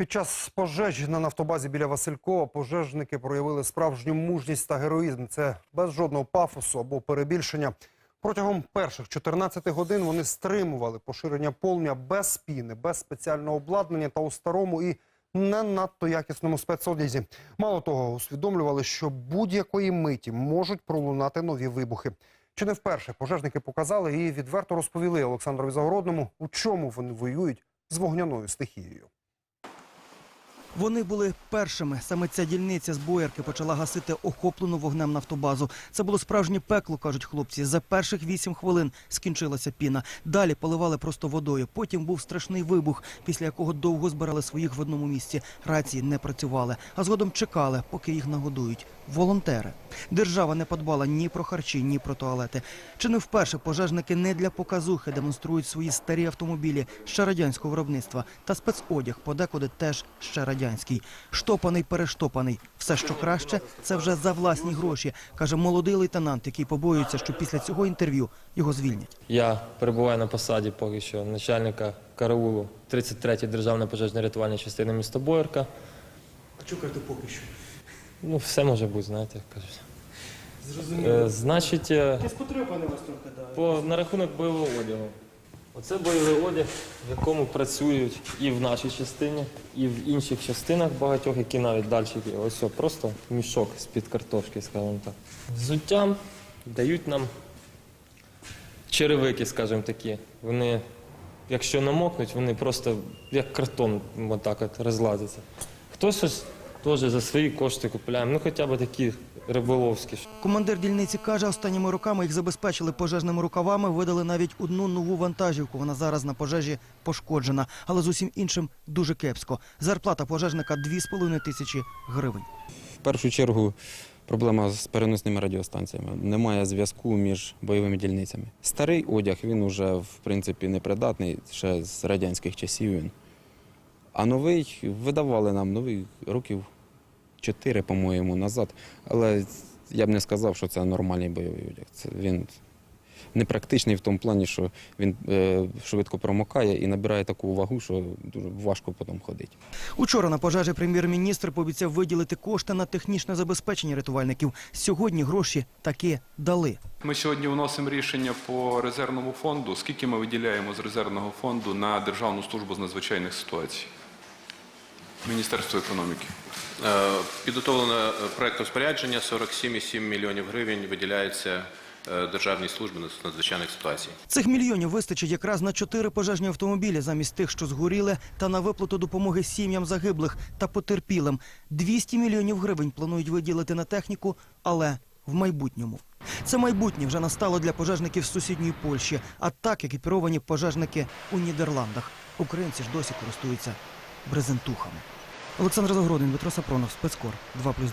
Під час пожежі на нафтобазі біля Василькова пожежники проявили справжню мужність та героїзм. Це без жодного пафосу або перебільшення. Протягом перших 14 годин вони стримували поширення полум'я без спіни, без спеціального обладнання та у старому і не надто якісному спецодязі. Мало того, усвідомлювали, що будь-якої миті можуть пролунати нові вибухи. Чи не вперше пожежники показали і відверто розповіли Олександрові Загородному, у чому вони воюють з вогняною стихією. Вони були першими. Саме ця дільниця з боярки почала гасити охоплену вогнем нафтобазу. Це було справжнє пекло, кажуть хлопці. За перших вісім хвилин скінчилася піна. Далі поливали просто водою. Потім був страшний вибух, після якого довго збирали своїх в одному місці. Рації не працювали, а згодом чекали, поки їх нагодують. Волонтери. Держава не подбала ні про харчі, ні про туалети. Чи не вперше пожежники не для показухи демонструють свої старі автомобілі ще радянського виробництва та спецодяг подекуди теж ще радянський. Штопаний, перештопаний. Все, що краще, це вже за власні гроші, каже молодий лейтенант, який побоюється, що після цього інтерв'ю його звільнять. Я перебуваю на посаді поки що начальника караулу 33-ї державної пожежно-рятувальної частини міста Боярка. А чого кажете поки що? Ну, все може бути, знаєте, як кажуть. Е, значить, е, Потрепаний вас трохи, по, на рахунок бойового одягу. Оце бойовий одяг, в якому працюють і в нашій частині, і в інших частинах багатьох, які навіть далі є. Ось о, просто мішок з-під картошки, скажімо так. Взуттям дають нам черевики, скажімо такі. Вони, якщо намокнуть, вони просто як картон отак от розлазяться. Хтось щось теж за свої кошти купує, ну хоча б такі риболовські. Командир дільниці каже, останніми роками їх забезпечили пожежними рукавами, видали навіть одну нову вантажівку. Вона зараз на пожежі пошкоджена, але з усім іншим дуже кепсько. Зарплата пожежника 2,5 тисячі гривень. В першу чергу проблема з переносними радіостанціями. Немає зв'язку між бойовими дільницями. Старий одяг він уже в принципі непридатний, ще з радянських часів він. А новий видавали нам новий років чотири, по-моєму, назад. Але я б не сказав, що це нормальний бойовий одяг. Це він непрактичний в тому плані, що він е, швидко промокає і набирає таку вагу, що дуже важко потім ходити. Учора на пожежі прем'єр-міністр пообіцяв виділити кошти на технічне забезпечення рятувальників. Сьогодні гроші таки дали. Ми сьогодні вносимо рішення по резервному фонду. Скільки ми виділяємо з резервного фонду на Державну службу з надзвичайних ситуацій? Міністерство економіки. Е, Підготовлено е, проект розпорядження 47,7 мільйонів гривень виділяється е, Державній службі з надзвичайних ситуацій. Цих мільйонів вистачить якраз на чотири пожежні автомобілі замість тих, що згоріли, та на виплату допомоги сім'ям загиблих та потерпілим. 200 мільйонів гривень планують виділити на техніку, але в майбутньому. Це майбутнє вже настало для пожежників з сусідньої Польщі, а так екіпіровані пожежники у Нідерландах. Українці ж досі користуються брезентухами. Олександр Загородин, Дмитро Сапронов, спецкор 2+,2.